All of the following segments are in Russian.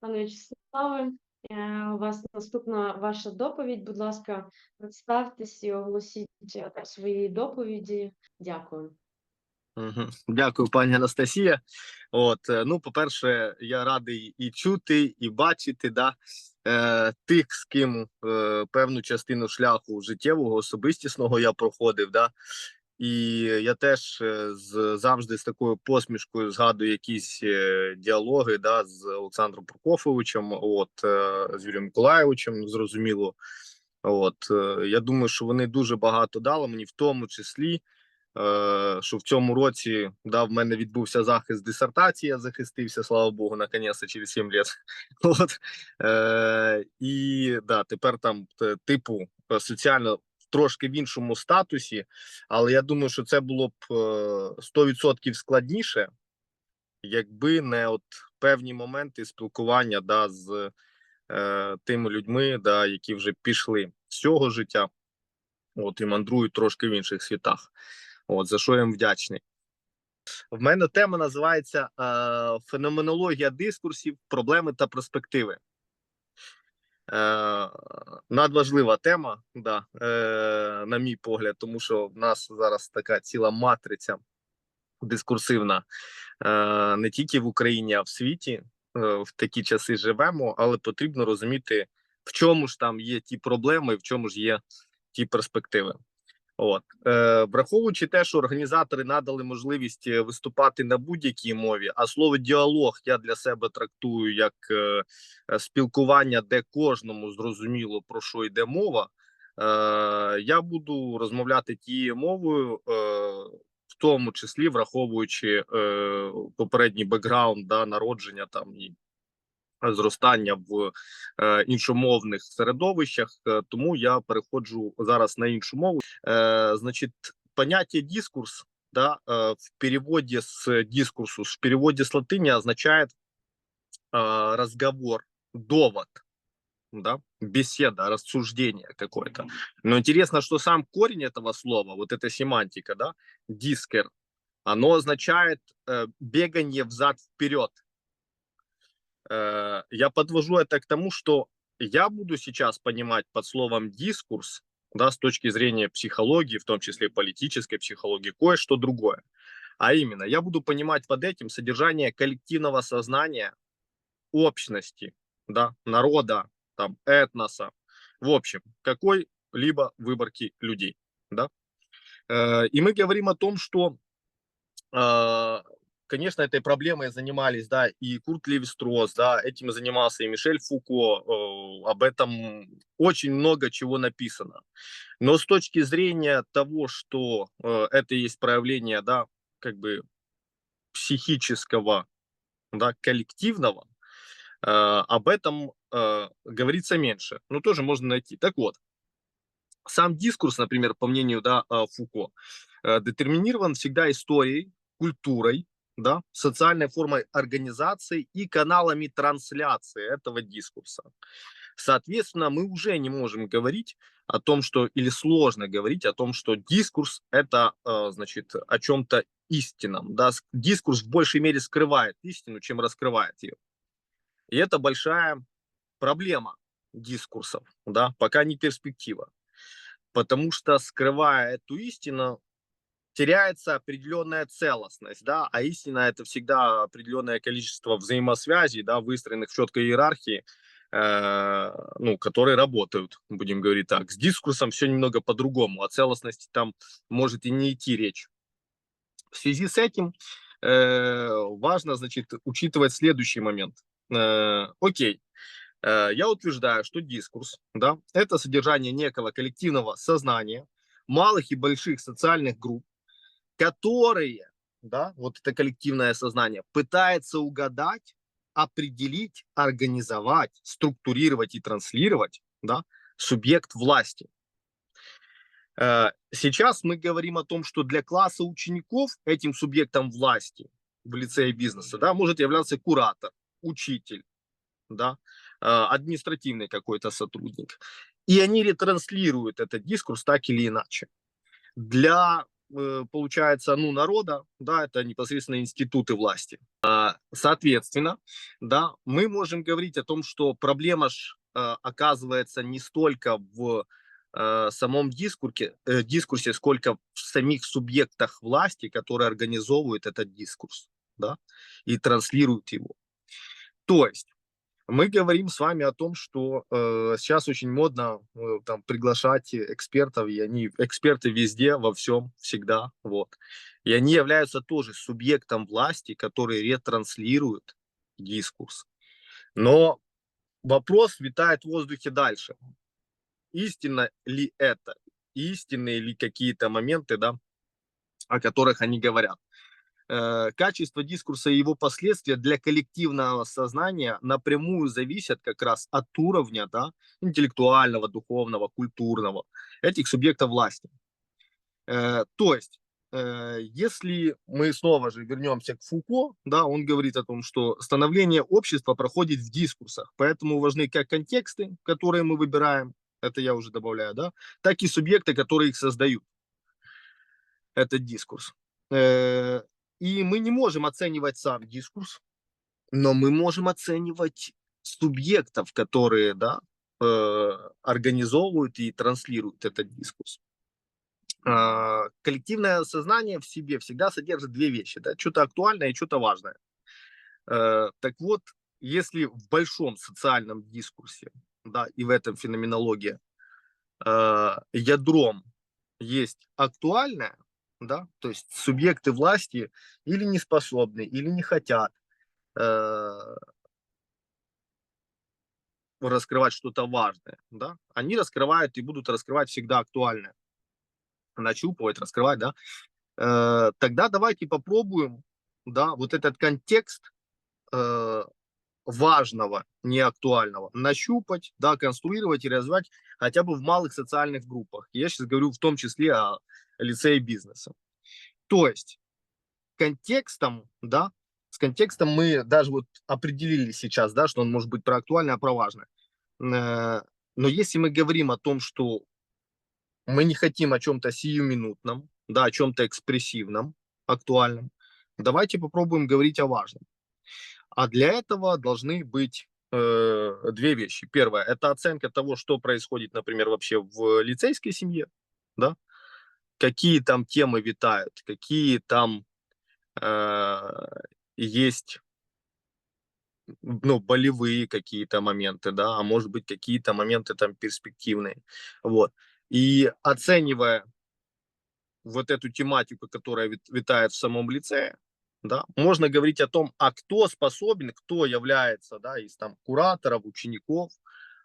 Пане Вячеславе, е, у вас наступна ваша доповідь. Будь ласка, представтесь і оголосіть е, свої доповіді. Дякую. Дякую, пані Анастасія. От, е, ну, по-перше, я радий і чути, і бачити да, тих, з ким певну частину шляху життєвого, особистісного я проходив. Да. І я теж е, з, завжди з такою посмішкою згадую якісь е, діалоги да, з Олександром Прокофовичем, от, е, з Юрієм Миколаєвичем, зрозуміло. От, е, я думаю, що вони дуже багато дали мені, в тому числі. Е, що в цьому році да, в мене відбувся захист дисертації, я захистився, слава Богу, наконець через 7 років. От, е, і да, тепер там типу е, соціально трошки в іншому статусі, але я думаю, що це було б е, 100% складніше, якби не от певні моменти спілкування да, з е, тими людьми, да, які вже пішли з цього життя, от і мандрують трошки в інших світах. От за що я їм вдячний. В мене тема називається е, Феноменологія дискурсів, проблеми та перспективи. Е, надважлива тема, да, е, на мій погляд, тому що в нас зараз така ціла матриця дискурсивна е, не тільки в Україні, а в світі. Е, в такі часи живемо, але потрібно розуміти, в чому ж там є ті проблеми, в чому ж є ті перспективи. От е, враховуючи те, що організатори надали можливість е, виступати на будь-якій мові, а слово діалог я для себе трактую як е, е, спілкування, де кожному зрозуміло про що йде мова. Е, я буду розмовляти тією мовою, е, в тому числі враховуючи е, попередній бекграунд да, народження там і зростання в е, іншомовних середовищах, тому я переходжу зараз на іншу мову. Е, значит, понятие дискурс, да, в переводе с дискурсу, в переводе с латыни означает э, разговор, довод, да, беседа, рассуждение какое-то. Но интересно, что сам корень этого слова, вот эта семантика, да, дискер, оно означает э, бегание взад-вперед. Э, я подвожу это к тому, что я буду сейчас понимать под словом дискурс да, с точки зрения психологии, в том числе политической психологии, кое-что другое. А именно, я буду понимать под этим содержание коллективного сознания, общности, да, народа, там, этноса, в общем, какой-либо выборки людей, да. Э, И мы говорим о том, что, э, конечно, этой проблемой занимались, да, и Курт Леви-Стросс, да, этим занимался и Мишель Фуко, э, об этом очень много чего написано. Но с точки зрения того, что э, это есть проявление, да, как бы психического, да, коллективного, э, об этом э, говорится меньше. Но тоже можно найти. Так вот, сам дискурс, например, по мнению да, э, Фуко, э, детерминирован всегда историей, культурой, да, социальной формой организации и каналами трансляции этого дискурса. Соответственно, мы уже не можем говорить о том, что или сложно говорить о том, что дискурс это э, значит о чем-то истинном. Да? Дискурс в большей мере скрывает истину, чем раскрывает ее. И это большая проблема дискурсов, да, пока не перспектива. Потому что скрывая эту истину, теряется определенная целостность, да, а истина это всегда определенное количество взаимосвязей, да, выстроенных в четкой иерархии, э, ну, которые работают, будем говорить так. С дискурсом все немного по-другому, о целостности там может и не идти речь. В связи с этим э, важно, значит, учитывать следующий момент. Э, окей, Э, я утверждаю, что дискурс, да, это содержание некого коллективного сознания малых и больших социальных групп, которые, да, вот это коллективное сознание, пытается угадать, определить, организовать, структурировать и транслировать, да, субъект власти. Э, Сейчас мы говорим о том, что для класса учеников этим субъектом власти в лице бизнеса, да, может являться куратор, учитель, да, э, административный какой-то сотрудник. И они ретранслируют этот дискурс так или иначе. Для получается, ну, народа, да, это непосредственно институты власти. А, Соответственно, да, мы можем говорить о том, что проблема ж э, оказывается не столько в э, самом дискурсе, э, дискурсе, сколько в самих субъектах власти, которые организовывают этот дискурс, да, и транслируют его. То есть мы говорим с вами о том, что э, сейчас очень модно э, там приглашать экспертов, и они эксперты везде, во всем, всегда, вот. И они являются тоже субъектом власти, который ретранслирует дискурс. Но вопрос витает в воздухе дальше. Истинно ли это? Истинные ли какие-то моменты, да, о которых они говорят? Э, качество дискурса и его последствия для коллективного сознания напрямую зависят как раз от уровня да, интеллектуального, духовного, культурного этих субъектов власти. Э, то есть, э, если мы снова же вернемся к Фуко, да, он говорит о том, что становление общества проходит в дискурсах, поэтому важны как контексты, которые мы выбираем, это я уже добавляю, да, так и субъекты, которые их создают, этот дискурс. И мы не можем оценивать сам дискурс, но мы можем оценивать субъектов, которые да, э, организовывают и транслируют этот дискурс. Э, коллективное сознание в себе всегда содержит две вещи, да, что-то актуальное и что-то важное. Э, так вот, если в большом социальном дискурсе, да, и в этом феноменология, э, ядром есть актуальное, да, то есть субъекты власти или не способны, или не хотят э, раскрывать что-то важное, да, они раскрывают и будут раскрывать всегда актуальное, нащупывать, раскрывать, да, э, тогда давайте попробуем, да, вот этот контекст э, важного, неактуального нащупать, да, конструировать и развивать хотя бы в малых социальных группах. Я сейчас говорю в том числе о лицея бизнеса. То есть контекстом, да, с контекстом мы даже вот определили сейчас, да, что он может быть про актуальное, а про важное. Э, но если мы говорим о том, что мы не хотим о чем-то сиюминутном, да, о чем-то экспрессивном, актуальном, давайте попробуем говорить о важном. А для этого должны быть э, две вещи. Первое – это оценка того, что происходит, например, вообще в лицейской семье, да, какие там темы витают, какие там э, есть ну, болевые какие-то моменты, да, а может быть какие-то моменты там перспективные. Вот. И оценивая вот эту тематику, которая витает в самом лице, да, можно говорить о том, а кто способен, кто является, да, из там кураторов, учеников,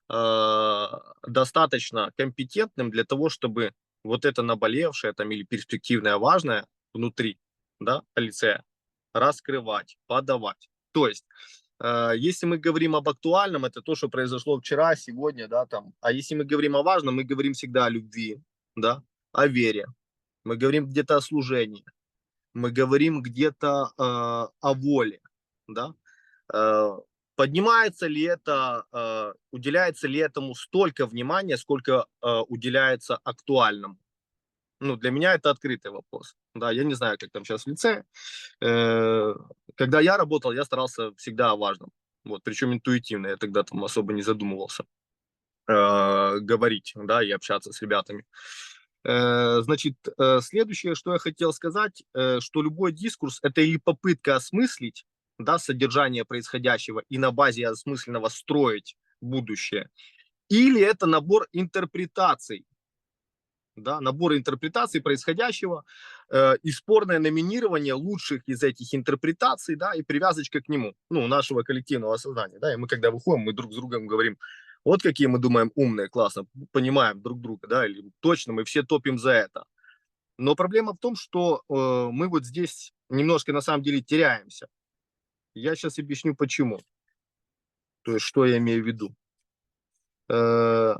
э, достаточно компетентным для того, чтобы вот это наболевшее там или перспективное важное внутри, да, лицея раскрывать, подавать. То есть, э, если мы говорим об актуальном, это то, что произошло вчера, сегодня, да, там. А если мы говорим о важном, мы говорим всегда о любви, да, о вере. Мы говорим где-то о служении. Мы говорим где-то э, о воле, да. Э, поднимается ли это, э, уделяется ли этому столько внимания, сколько э, уделяется актуальному? Ну, для меня это открытый вопрос. Да, я не знаю, как там сейчас в лице. Э, когда я работал, я старался всегда о важном. Вот, причем интуитивно, я тогда там особо не задумывался э, говорить, да, и общаться с ребятами. Э, значит, э, следующее, что я хотел сказать, э, что любой дискурс – это или попытка осмыслить, да, содержание происходящего и на базе осмысленного строить будущее, или это набор интерпретаций, да, набор интерпретаций происходящего э, и спорное номинирование лучших из этих интерпретаций, да, и привязочка к нему, ну, нашего коллективного сознания, да, и мы когда выходим, мы друг с другом говорим, вот какие мы думаем умные, классно, понимаем друг друга, да, или точно мы все топим за это. Но проблема в том, что э, мы вот здесь немножко на самом деле теряемся. Я сейчас объясню почему. То есть, что я имею в виду. Э,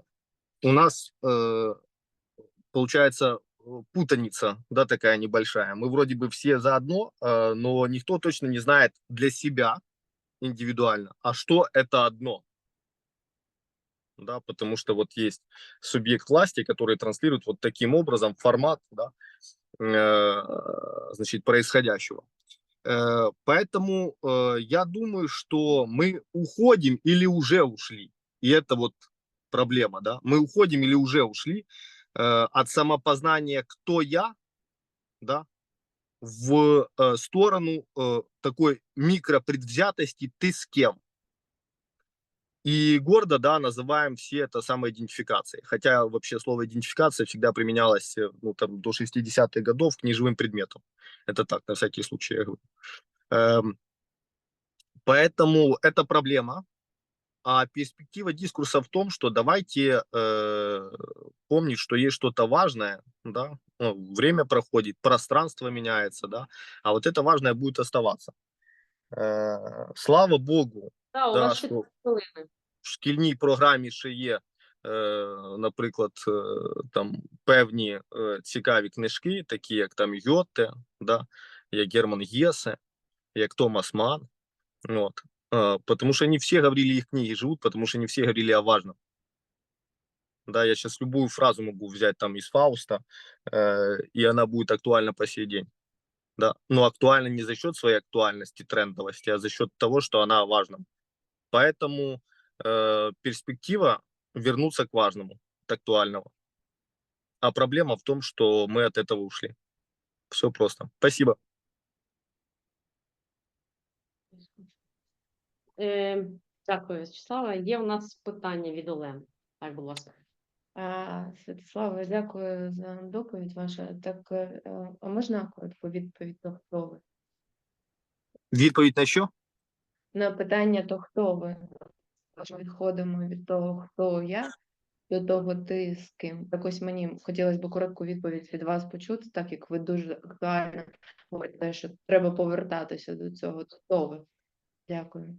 у нас э, получается путаница, да, такая небольшая. Мы вроде бы все заодно, э, но никто точно не знает для себя индивидуально, а что это одно. Да, потому что вот есть субъект власти, который транслирует вот таким образом формат, да, э, значит, происходящего. Э, Поэтому э, я думаю, что мы уходим или уже ушли. И это вот проблема, да. Мы уходим или уже ушли э, от самопознания «кто я», да, в э, сторону э, такой микропредвзятости «ты с кем». И гордо, да, называем все это самоидентификацией. Хотя вообще слово идентификация всегда применялось э, ну, там, до 60-х годов к неживым предметам. Это так, на всякий случай. Эм, поэтому это проблема. А перспектива дискурса в том, что давайте э, помнить, что есть что-то важное, да, ну, время проходит, пространство меняется, да, а вот это важное будет оставаться. Э, слава Богу, Да, у Да, вас хвилини. в шкільній програмі ще є, е, наприклад, е, там певні е, цікаві книжки, такі як там Йотте, да, як Герман Гесе, як Томас Ман. Вот. Е, потому что не все говорили их книги живут, потому что не все говорили о важном. Да, я сейчас любую фразу могу взять там из Фауста, э, и она будет актуальна по сей день. Да, но актуальна не за счет своей актуальности, трендовости, а за счет того, что она важна. Поэтому э, перспектива вернуться к важному, от актуального. А проблема в том, что мы от этого ушли. Все просто. Спасибо. Е, дякую, Вячеслава. Є у нас питання від Олени. Так, будь ласка. А, Святославе, дякую за доповідь ваша. Так, е, а можна коротку відповідь, то хто ви? Відповідь на що? На питання, то хто ви? Ми відходимо від того, хто я, до того ти з ким. Так ось мені хотілося б коротку відповідь від вас почути, так як ви дуже актуально говорите, що треба повертатися до цього. Хто ви? Дякую.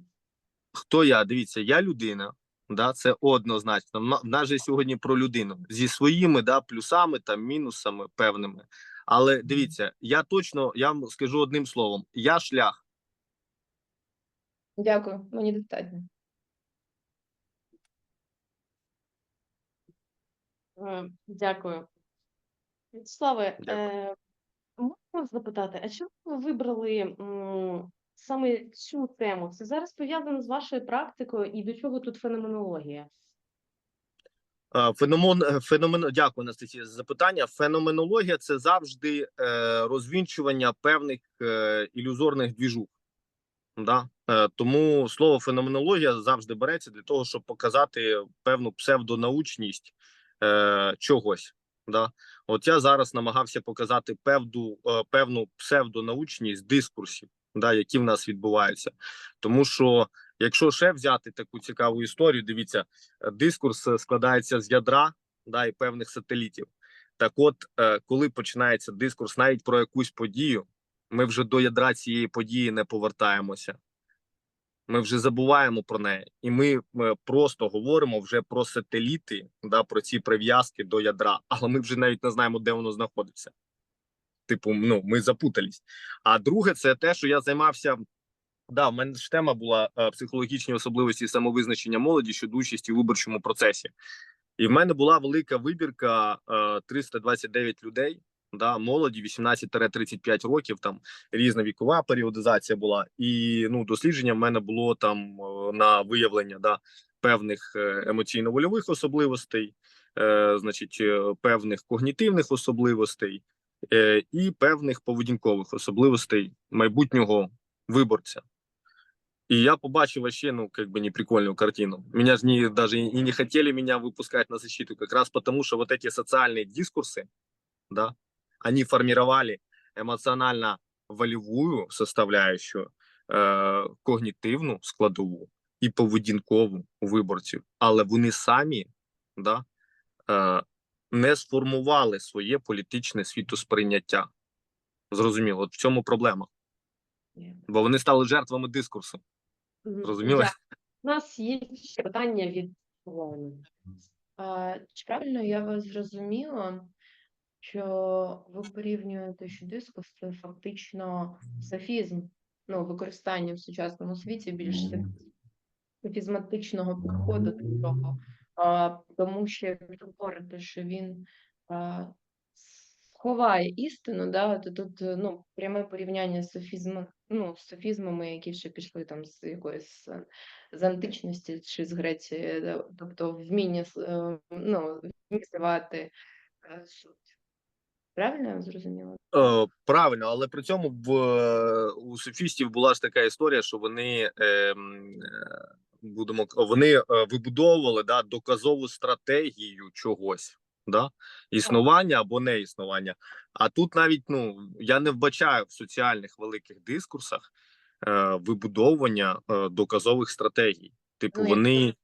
Хто я? Дивіться, я людина. Да, це однозначно. В нас же сьогодні про людину зі своїми да, плюсами та мінусами певними. Але дивіться, я точно я вам скажу одним словом: я шлях. Дякую, мені достатньо. Е, Дякую. Вячеславе, Дякую. е, можна запитати, а чому ви вибрали м, саме цю тему? Це зараз пов'язано з вашою практикою і до чого тут феноменологія? Е, Феномен, е, феномен, дякую, Анастасія, за запитання. Феноменологія це завжди е, розвінчування певних е, ілюзорних двіжук. Да? Е, тому слово феноменологія завжди береться для того, щоб показати певну псевдонаучність е, чогось. Да? От я зараз намагався показати певну, е, певну псевдонаучність дискурсів, да, які в нас відбуваються. Тому що, якщо ще взяти таку цікаву історію, дивіться, дискурс складається з ядра да, і певних сателітів. Так, от, е, коли починається дискурс навіть про якусь подію, ми вже до ядра цієї події не повертаємося. Ми вже забуваємо про неї, і ми, ми просто говоримо вже про сателіти, да, про ці прив'язки до ядра, але ми вже навіть не знаємо, де воно знаходиться. Типу, ну ми запутались. А друге, це те, що я займався. Да, в мене ж тема була е, психологічні особливості самовизначення молоді щодо участі у виборчому процесі. І в мене була велика вибірка е, 329 людей, да, молоді 18-35 років, там різна вікова періодизація була, і ну дослідження в мене було там е, на виявлення да, певних е, емоційно-вольових особливостей, е, значить, е, певних когнітивних особливостей е, і певних поведінкових особливостей майбутнього виборця. И я побачив вообще, ну, как бы не прикольную картину. Меня же не, даже и не хотели меня выпускать на защиту, как раз потому, что вот эти социальные дискурсы, да, они формировали эмоционально-волевую составляющую, е, когнітивну складову і поведінкову у виборців, але вони самі да, е, не сформували своє політичне світосприйняття. Зрозуміло, от в цьому проблема, бо вони стали жертвами дискурсу. Зрозуміли? У нас є ще питання від Олени. Чи правильно я вас зрозуміла, що ви порівнюєте, що дискус це фактично софізм, ну, використання в сучасному світі більш софізматичного підходу до цього, а, тому що ви говорите, що він а, ховає істину, да, то тут ну, пряме порівняння з софізмом, ну, з софізмами, які ще пішли там з якоїсь е, з античності чи з Греції, да, тобто вміння е, ну, вмістувати е. Правильно я зрозуміла? Е, правильно, але при цьому в у софістів була ж така історія, що вони ем, е, будемо вони е, вибудовували да, доказову стратегію чогось, да, існування або не існування. А тут навіть ну я не вбачаю в соціальних великих дискурсах е, вибудовування е, доказових стратегій. Типу, Ну, вони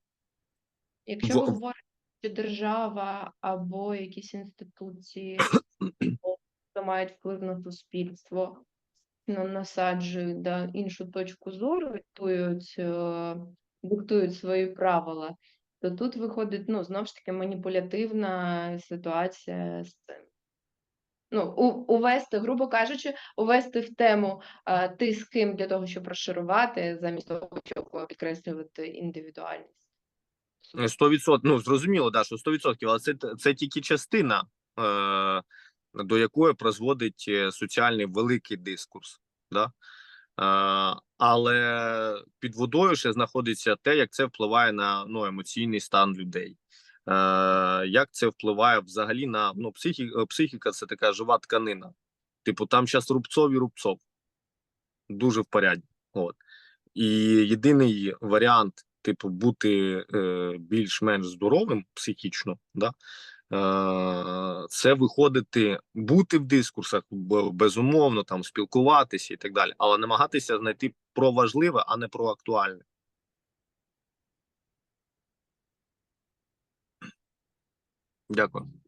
Якщо В- ви говорите, що держава або якісь інституції, що мають вплив на суспільство, ну, насаджують да, іншу точку зору, диктують, е, диктують свої правила, то тут виходить, ну, знову ж таки, маніпулятивна ситуація з цим. Ну, увести, грубо кажучи, увести в тему а, ти з ким для того, щоб розшарувати, замість того, щоб підкреслювати індивідуальність. Сто відсотків, ну зрозуміло, да, що 100%, але це, це тільки частина, е, до якої призводить е, соціальний великий дискурс. Да? Е, але під водою ще знаходиться те, як це впливає на ну, емоційний стан людей. Е, як це впливає взагалі на ну, психі, е, психіка це така жива тканина. Типу, там зараз рубцов і рубцов. Дуже в порядку. От. І єдиний варіант, типу, бути е, більш-менш здоровим психічно, да, це виходити, бути в дискурсах, безумовно, там спілкуватися і так далі, але намагатися знайти про важливе, а не про актуальне. Дякую.